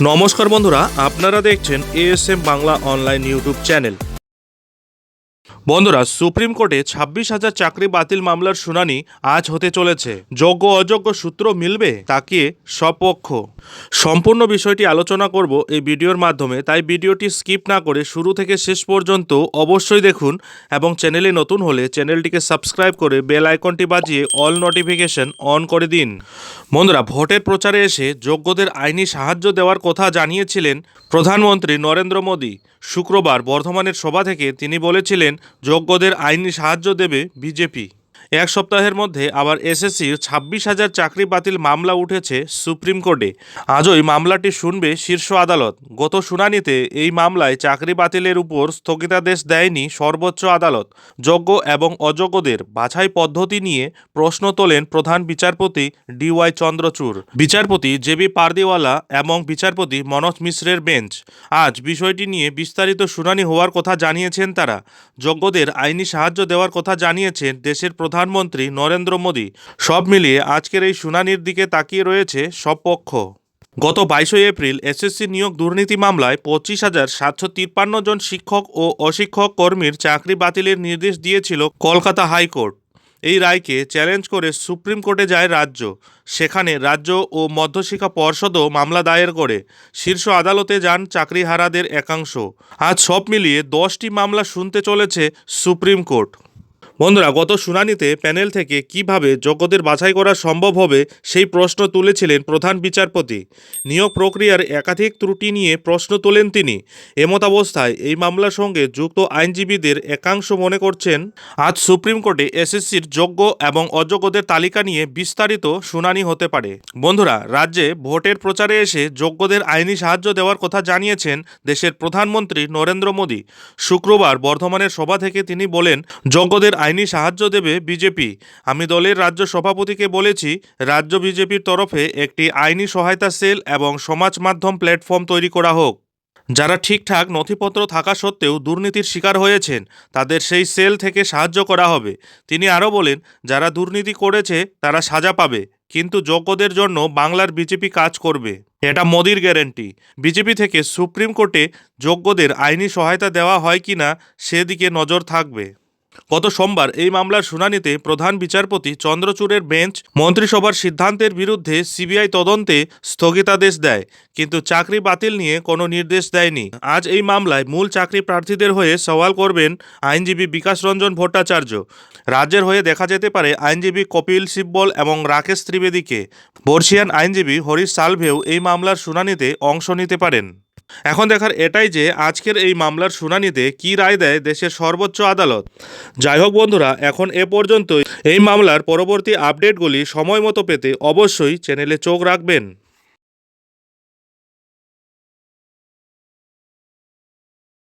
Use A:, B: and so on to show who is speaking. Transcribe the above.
A: নমস্কার বন্ধুরা আপনারা দেখছেন ASM Bangla online YouTube channel বন্ধুরা, সুপ্রিম কোর্টে ছাব্বিশ হাজার চাকরি বাতিল মামলার শুনানি আজ হতে চলেছে। যোগ্য অযোগ্য সূত্র মিলবে তাকিয়ে সপক্ষ সম্পূর্ণ বিষয়টি আলোচনা করব এই ভিডিওর মাধ্যমে, তাই ভিডিওটি স্কিপ না করে শুরু থেকে শেষ পর্যন্ত অবশ্যই দেখুন এবং চ্যানেলে নতুন হলে চ্যানেলটিকে সাবস্ক্রাইব করে বেল আইকনটি বাজিয়ে অল নোটিফিকেশন অন করে দিন। বন্ধুরা, ভোটের প্রচারে এসে যোগ্যদের আইনি সাহায্য দেওয়ার কথা জানিয়েছিলেন প্রধানমন্ত্রী নরেন্দ্র মোদী। শুক্রবার বর্ধমানের সভা থেকে তিনি বলেছিলেন যোগ্যদের আইনি সাহায্য দেবে বিজেপি। এক সপ্তাহের মধ্যে আবার এসএসসির ছাব্বিশ হাজার চাকরি বাতিল মামলা উঠেছে সুপ্রিম কোর্টে। আজই মামলাটি শুনবে শীর্ষ আদালত। গত শুনানিতে এই মামলায় চাকরি বাতিলের উপর স্থগিতাদেশ দেয়নি সর্বোচ্চ আদালত। যোগ্য এবং অযোগ্যদের বাছাই পদ্ধতি নিয়ে প্রশ্ন তোলেন প্রধান বিচারপতি ডিওয়াই চন্দ্রচূড়। বিচারপতি জেবি পারদিওয়ালা এবং বিচারপতি মনোজ মিশ্রের বেঞ্চ। আজ বিষয়টি নিয়ে বিস্তারিত শুনানি হওয়ার কথা জানিয়েছেন তারা। যোগ্যদের আইনি সাহায্য দেওয়ার কথা জানিয়েছেন দেশের প্রধানমন্ত্রী নরেন্দ্র মোদী সব মিলিয়ে আজকের এই শুনানির দিকে তাকিয়ে রয়েছে সব পক্ষ। গত বাইশে এপ্রিল এসএসসি নিয়োগ দুর্নীতি মামলায় পঁচিশ হাজার সাতশো তিপ্পান্ন জন শিক্ষক ও অশিক্ষক কর্মীর চাকরি বাতিলের নির্দেশ দিয়েছিল কলকাতা হাইকোর্ট। এই রায়কে চ্যালেঞ্জ করে সুপ্রিম কোর্টে যায় রাজ্য। সেখানে রাজ্য ও মধ্যশিক্ষা পর্ষদও মামলা দায়ের করে। শীর্ষ আদালতে যান চাকরিহারাদের একাংশ। আজ সব মিলিয়ে দশটি মামলা শুনতে চলেছে সুপ্রিম কোর্ট। বন্ধুরা, গত শুনানিতে প্যানেল থেকে কীভাবে যোগ্যদের বাছাই করা সম্ভব হবে সেই প্রশ্ন তুলেছিলেন প্রধান বিচারপতি। নিয়োগ প্রক্রিয়ার একাধিক ত্রুটি নিয়ে প্রশ্ন তোলেন তিনি। এমতাবস্থায় এই মামলার সঙ্গে যুক্ত আইনজীবীদের একাংশ মনে করছেন, আজ সুপ্রিম কোর্টে এসএসসির যোগ্য এবং অযোগ্যদের তালিকা নিয়ে বিস্তারিত শুনানি হতে পারে। বন্ধুরা, রাজ্যে ভোটের প্রচারে এসে যোগ্যদের আইনি সাহায্য দেওয়ার কথা জানিয়েছেন দেশের প্রধানমন্ত্রী নরেন্দ্র মোদী। শুক্রবার বর্ধমানের সভা থেকে তিনি বলেন, যোগ্যদের আইনি সাহায্য দেবে বিজেপি। আমি দলের রাজ্য সভাপতিকে বলেছি, রাজ্য বিজেপির তরফে একটি আইনি সহায়তা সেল এবং সমাজ মাধ্যম প্ল্যাটফর্ম তৈরি করা হোক। যারা ঠিকঠাক নথিপত্র থাকা সত্ত্বেও দুর্নীতির শিকার হয়েছেন, তাদের সেই সেল থেকে সাহায্য করা হবে। তিনি আরও বলেন, যারা দুর্নীতি করেছে, তারা সাজা পাবে, কিন্তু যোগ্যদের জন্য বাংলার বিজেপি কাজ করবে। এটা মোদির গ্যারেন্টি। বিজেপি থেকে সুপ্রিম কোর্টে যোগ্যদের আইনি সহায়তা দেওয়া হয় কিনা, সেদিকে নজর থাকবে। গত সোমবার এই মামলার শুনানিতে প্রধান বিচারপতি চন্দ্রচূড়ের বেঞ্চ মন্ত্রিসভার সিদ্ধান্তের বিরুদ্ধে সিবিআই তদন্তে স্থগিতাদেশ দেয়, কিন্তু চাকরি বাতিল নিয়ে কোনো নির্দেশ দেয়নি। আজ এই মামলায় মূল চাকরি প্রার্থীদের হয়ে সওয়াল করবেন আইনজীবী বিকাশ রঞ্জন ভট্টাচার্য। রাজ্যের হয়ে দেখা যেতে পারে আইনজীবী কপিল সিব্বল এবং রাকেশ ত্রিবেদীকে। বর্ষিয়ান আইনজীবী হরিশ সালভেও এই মামলার শুনানিতে অংশ নিতে পারেন। এখন দেখার এটাই যে আজকের এই মামলার শুনানিতে কি রায় দেয় দেশের সর্বোচ্চ আদালত। যাই হোক বন্ধুরা, এখন এ পর্যন্তই। এই মামলার পরবর্তী আপডেটগুলি সময় মতো পেতে অবশ্যই চ্যানেলে চোখ রাখবেন।